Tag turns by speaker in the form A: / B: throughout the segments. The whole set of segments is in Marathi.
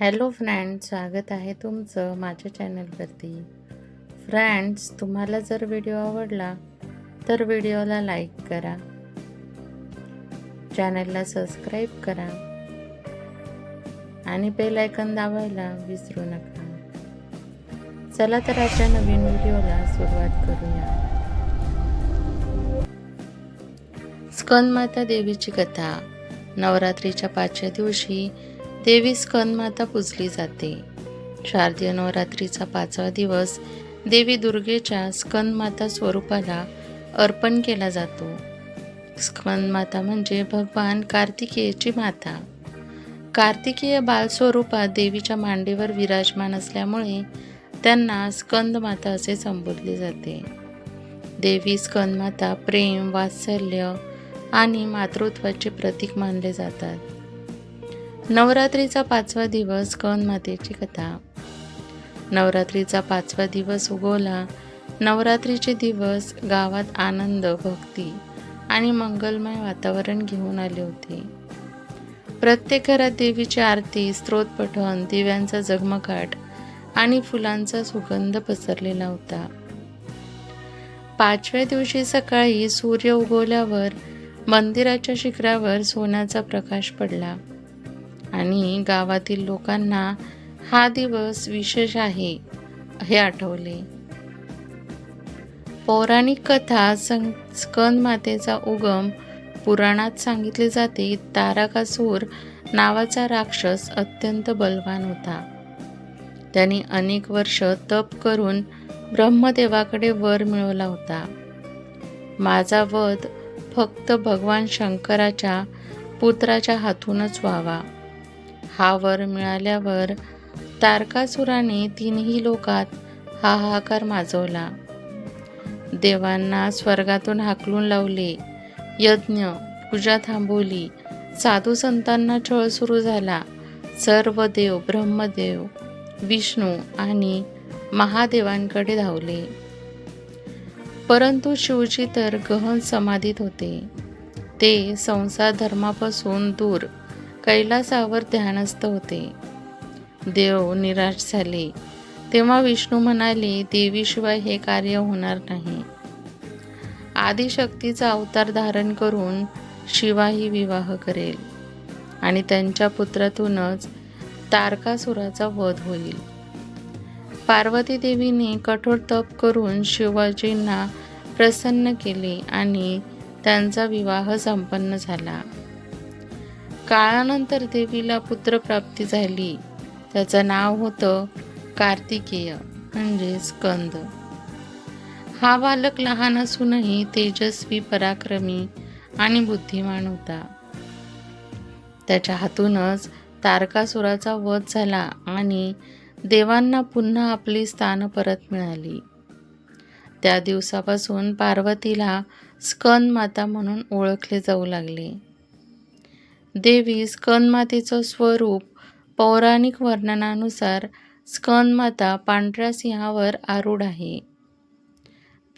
A: हॅलो फ्रेंड्स स्वागत आहे तुमचं माझ्या चॅनलवरती. फ्रेंड्स तुम्हाला जर व्हिडिओ आवडला तर व्हिडिओला लाईक करा. चॅनलला सबस्क्राईब करा. आणि बेल आयकन दाबायला विसरू नका. चला तर आजच्या नवीन व्हिडिओला सुरुवात करूया. स्कंदमाता देवीची कथा. नवरात्रीच्या पाचव्या दिवशी देवी स्कंदमाता पूजली जाते. शारदीय नवरात्रीचा पाचवा दिवस देवी दुर्गेच्या स्कंदमाता स्वरूपाला अर्पण केला जातो. स्कंदमाता म्हणजे भगवान कार्तिकेयची माता. कार्तिकेय बालस्वरूपात देवीच्या मांडीवर विराजमान असल्यामुळे त्यांना स्कंदमाता असे संबोधले जाते. देवी स्कंदमाता प्रेम वात्सल्य आणि मातृत्वाचे प्रतीक मानले जातात. नवरात्रीचा पाचवा दिवस मातेची कथा. नवरात्रीचा पाचवा दिवस उगवला. नवरात्रीचे दिवस गावात आनंद भक्ती आणि मंगलमय वातावरण घेऊन आले होते. प्रत्येक घरात देवीची आरती स्त्रोत पठण दिव्यांचा जगमगाट आणि फुलांचा सुगंध पसरलेला होता. पाचव्या दिवशी सकाळी सूर्य उगवल्यावर मंदिराच्या शिखरावर सोन्याचा प्रकाश पडला. आणि गावातील लोकांना हा दिवस विशेष आहे हे आठवले. पौराणिक कथा सं स्कंद मातेचा उगम पुराणात सांगितले जाते. तारकासूर नावाचा राक्षस अत्यंत बलवान होता. त्यांनी अनेक वर्ष तप करून ब्रह्मदेवाकडे वर मिळवला होता. माझा वध फक्त भगवान शंकराच्या पुत्राच्या हातूनच व्हावा. हा वर मिळाल्यावर तारकासुराने तीनही लोकात हाहाकार माजवला. देवांना स्वर्गातून हाकलून लावले. यज्ञ पूजा थांबवली. साधू संतांना छळ सुरू झाला. सर्व देव ब्रह्मदेव विष्णू आणि महादेवांकडे धावले. परंतु शिवजी तर गहन समाधीत होते. ते संसार धर्मापासून दूर कैलासावर ध्यानस्थ होते. देव निराश झाले. तेव्हा विष्णू म्हणाले देवीशिवाय हे कार्य होणार नाही. आदिशक्तीचा अवतार धारण करून शिवाही विवाह करेल आणि त्यांच्या पुत्रातूनच तारकासुराचा वध होईल. पार्वती देवीने कठोर तप करून शिवाजींना प्रसन्न केले आणि त्यांचा विवाह संपन्न झाला. काळानंतर देवीला पुत्रप्राप्ती झाली. त्याचं नाव होतं कार्तिकेय म्हणजे स्कंद. हा बालक लहान असूनही तेजस्वी पराक्रमी आणि बुद्धिमान होता. त्याच्या हातूनच तारकासुराचा वध झाला आणि देवांना पुन्हा आपली स्थान परत मिळाली. त्या दिवसापासून पार्वतीला स्कंद माता म्हणून ओळखले जाऊ लागले. देवी स्कंदमातेचं स्वरूप पौराणिक वर्णनानुसार स्कंदमाता पांढऱ्या सिंहावर आरूढ आहे.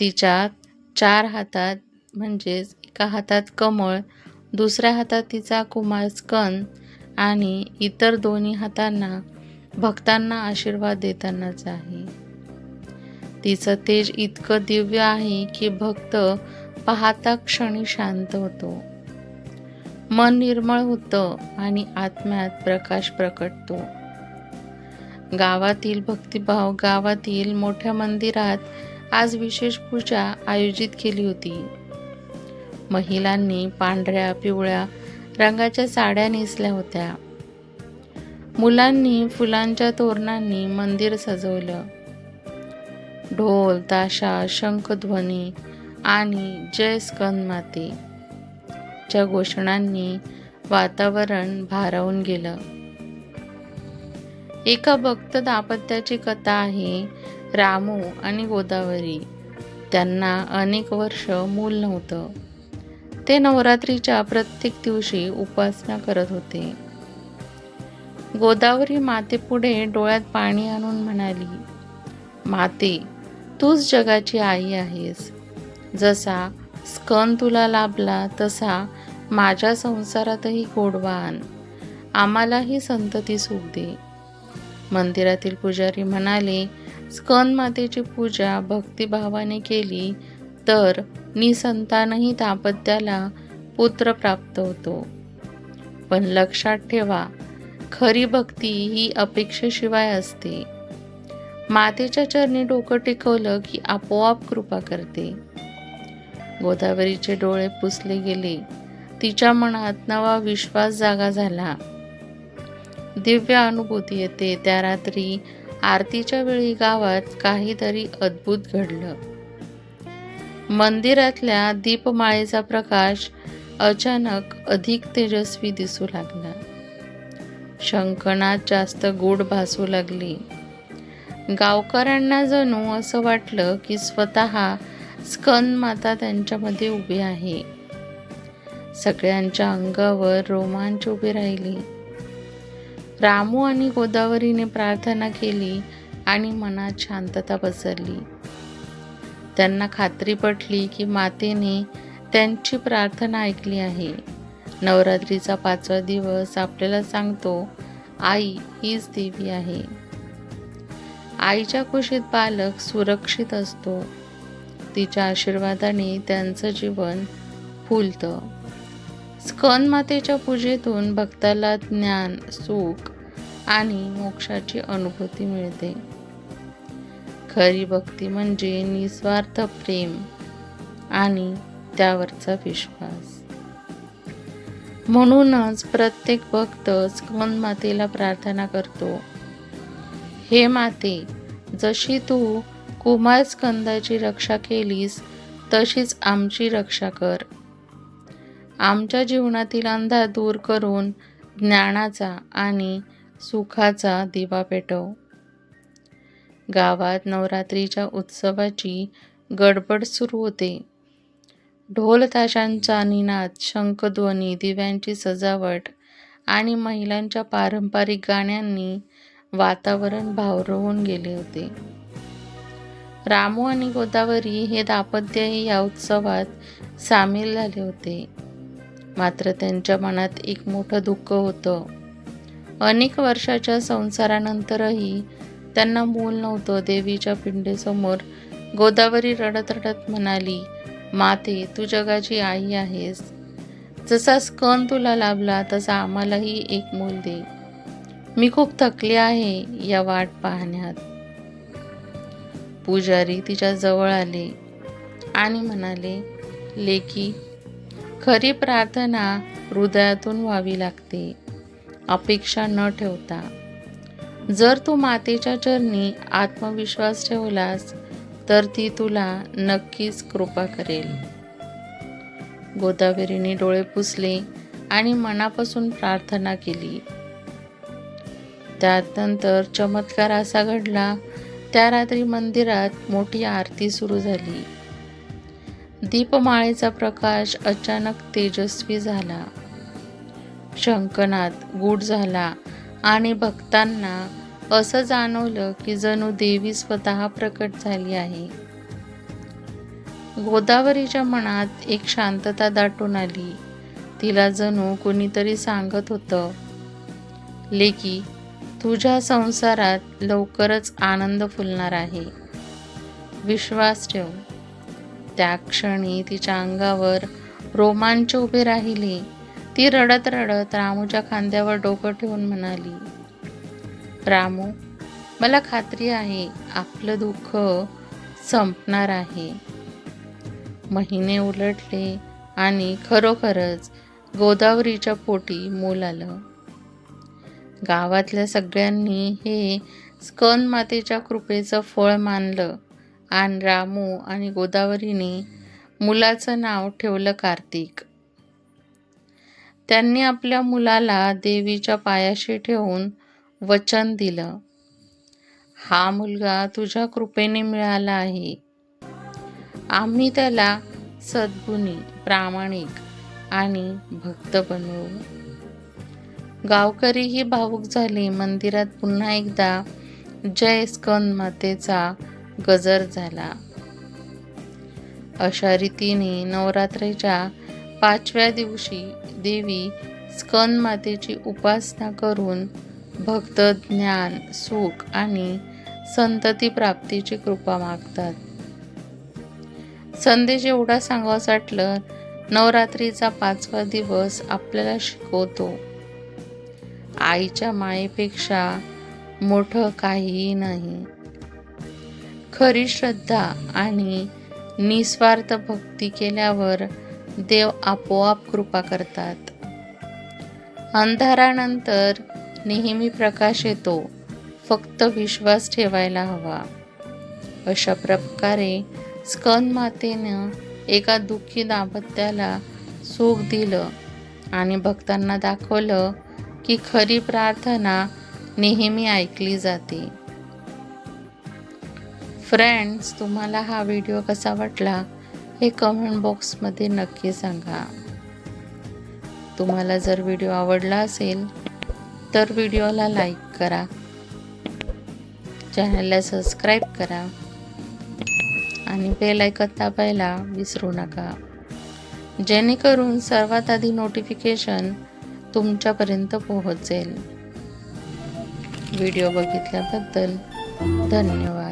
A: तिच्या चार हातात म्हणजेच एका हातात कमळ दुसऱ्या हातात तिचा कुमार स्कंद आणि इतर दोन्ही हातांना भक्तांना आशीर्वाद देतानाच आहे. तिचं तेज इतकं दिव्य आहे की भक्त पाहता क्षणी शांत होतो. मन निर्मळ होतं आणि आत्म्यात प्रकाश प्रकटतो. गावातील भक्तिभाव गावातील मोठ्या मंदिरात आज विशेष पूजा आयोजित केली होती. महिलांनी पांढऱ्या पिवळ्या रंगाच्या साड्या नेसल्या होत्या. मुलांनी फुलांच्या तोरणांनी मंदिर सजवलं. ढोल ताशा शंखध्वनी आणि जय स्कंद माते च्या घोषणांनी वातावरण भारावून गेलं. एका भक्त दाम्पत्याची कथा आहे रामू आणि गोदावरी. त्यांना अनेक वर्ष मूल नव्हतं. ते नवरात्रीच्या प्रत्येक दिवशी उपासना करत होते. गोदावरी मातेपुढे डोळ्यात पाणी आणून म्हणाली माते तूच जगाची आई आहेस. जसा स्कन तुला लाभला तसा माझ्या संसारातही गोडवा आण आम्हालाही संतती सुख दे. मंदिरातील पुजारी म्हणाले स्कन मातेची पूजा भक्तिभावाने केली तर निसंतानही दाम्पत्याला पुत्र प्राप्त होतो. पण लक्षात ठेवा खरी भक्ती ही अपेक्षेशिवाय असते. मातेच्या चरणी डोकं टिकवलं की आपोआप कृपा करते. गोदावरीचे डोळे पुसले गेले. तिच्या मनात नवा विश्वास जागा झाला. दिव्य अनुभूती येते. त्या रात्री आरतीच्या वेळी गावात काहीतरी अद्भुत घडलं. मंदिरातल्या दीपमाळेचा प्रकाश अचानक अधिक तेजस्वी दिसू लागला. शंकनात जास्त गोड भासू लागली. गावकऱ्यांना जणू असं वाटलं की स्वतः स्कन माता त्यांच्यामध्ये उभी आहे. सगळ्यांच्या अंगावर रोमांच उभी राहिली. रामू आणि गोदावरीने प्रार्थना केली आणि मनात शांतता पसरली. त्यांना खात्री पटली की मातेने त्यांची प्रार्थना ऐकली आहे. नवरात्रीचा पाचवा दिवस आपल्याला सांगतो आई हीच देवी आहे. आईच्या कुशीत बालक सुरक्षित असतो. तिच्या आशीर्वादाने त्यांचं जीवन फुलतं. स्कन मातेच्या पूजेतून भक्ताला ज्ञान सुख आणि मोक्षाची अनुभूती मिळते. खरी भक्ती म्हणजे निस्वार्थ प्रेम आणि त्यावरचा विश्वास. म्हणूनच प्रत्येक भक्त स्कंद मातेला प्रार्थना करतो. हे माते जशी तू कुमार स्कंदाची रक्षा केलीस तशीच आमची रक्षा कर. आमच्या जीवनातील अंधार दूर करून ज्ञानाचा आणि सुखाचा दिवा पेटव. गावात नवरात्रीच्या उत्सवाची गडबड सुरू होते. ढोल ताशांचा निनाद शंखध्वनी दिव्यांची सजावट आणि महिलांच्या पारंपरिक गाण्यांनी वातावरण भावरवून गेले होते. रामू आणि गोदावरी हे दाम्पत्यही या उत्सवात सामील झाले होते. मात्र त्यांच्या मनात एक मोठं दुःख होतं. अनेक वर्षाच्या संसारानंतरही त्यांना मूल नव्हतं. देवीच्या पिंडेसमोर गोदावरी रडत रडत म्हणाली माते तू जगाची आई आहेस. जसा स्कन तुला लाभला तसा आम्हालाही एक मूल दे. मी खूप थकले आहे या वाट पाहण्यात. पुजारी तिच्या जवळ आले आणि म्हणाले लेकी खरी प्रार्थना हृदयातून व्हावी लागते अपेक्षा न ठेवता. जर तू मातेच्या चरणी आत्मविश्वास ठेवलास तर ती तुला नक्कीच कृपा करेल. गोदावरीने डोळे पुसले आणि मनापासून प्रार्थना केली. त्यानंतर चमत्कार असा घडला त्या रात्री मंदिरात मोठी आरती सुरू झाली. दीपमाळेचा प्रकाश अचानक तेजस्वी झाला. शंकनात गूढ झाला आणि भक्तांना असं जाणवलं की जणू देवी स्वतः प्रकट झाली आहे. गोदावरीच्या मनात एक शांतता दाटून आली. तिला जणू कोणीतरी सांगत होतं लेकी तुझ्या संसारात लवकरच आनंद फुलणार आहे. विश्वास ठेव. त्या क्षणी तिच्या अंगावर रोमांच उभे राहिले. ती रडत रडत रामूच्या खांद्यावर डोकं ठेवून म्हणाली रामू मला खात्री आहे आपलं दुःख संपणार आहे. महिने उलटले आणि खरोखरच गोदावरीच्या पोटी मूल आलं. गावातल्या सगळ्यांनी हे स्कन मातेच्या कृपेचं फळ मानलं. आणि रामू आणि गोदावरीने मुलाचं नाव ठेवलं कार्तिक. त्यांनी आपल्या मुलाला देवीच्या पायाशी ठेवून वचन दिलं. हा मुलगा तुझ्या कृपेने मिळाला आहे. आम्ही त्याला सद्गुणी प्रामाणिक आणि भक्त बनवू. गावकरीही भावूक झाले. मंदिरात पुन्हा एकदा जय स्कंद मातेचा गजर झाला. अशा रीतीने नवरात्रीच्या पाचव्या दिवशी देवी स्कंद मातेची उपासना करून भक्त ज्ञान सुख आणि संतती प्राप्तीची कृपा मागतात. संदेश एवढा सांगावं वाटलं नवरात्रीचा पाचवा दिवस आपल्याला शिकवतो. आईच्या मायेपेक्षा मोठं काहीही नाही. खरी श्रद्धा आणि निस्वार्थ भक्ती केल्यावर देव आपोआप कृपा करतात. अंधारानंतर नेहमी प्रकाश येतो फक्त विश्वास ठेवायला हवा. अशा प्रकारे स्कंद मातेनं एका दुःखी दाम्पत्याला सुख दिलं आणि भक्तांना दाखवलं की खरी प्रार्थना नेहमी ऐकली जाते. फ्रेंड्स तुम्हाला हा व्हिडिओ कसा वाटला हे कमेंट बॉक्समध्ये नक्की सांगा. तुम्हाला जर व्हिडिओ आवडला असेल तर व्हिडिओला लाईक करा. चॅनलला सबस्क्राईब करा. आणि बेल ऐकत दाबायला विसरू नका. जेणेकरून सर्वात आधी नोटिफिकेशन तुमच्यापर्यंत पोहोचेल. व्हिडिओ बघितल्याबद्दल धन्यवाद.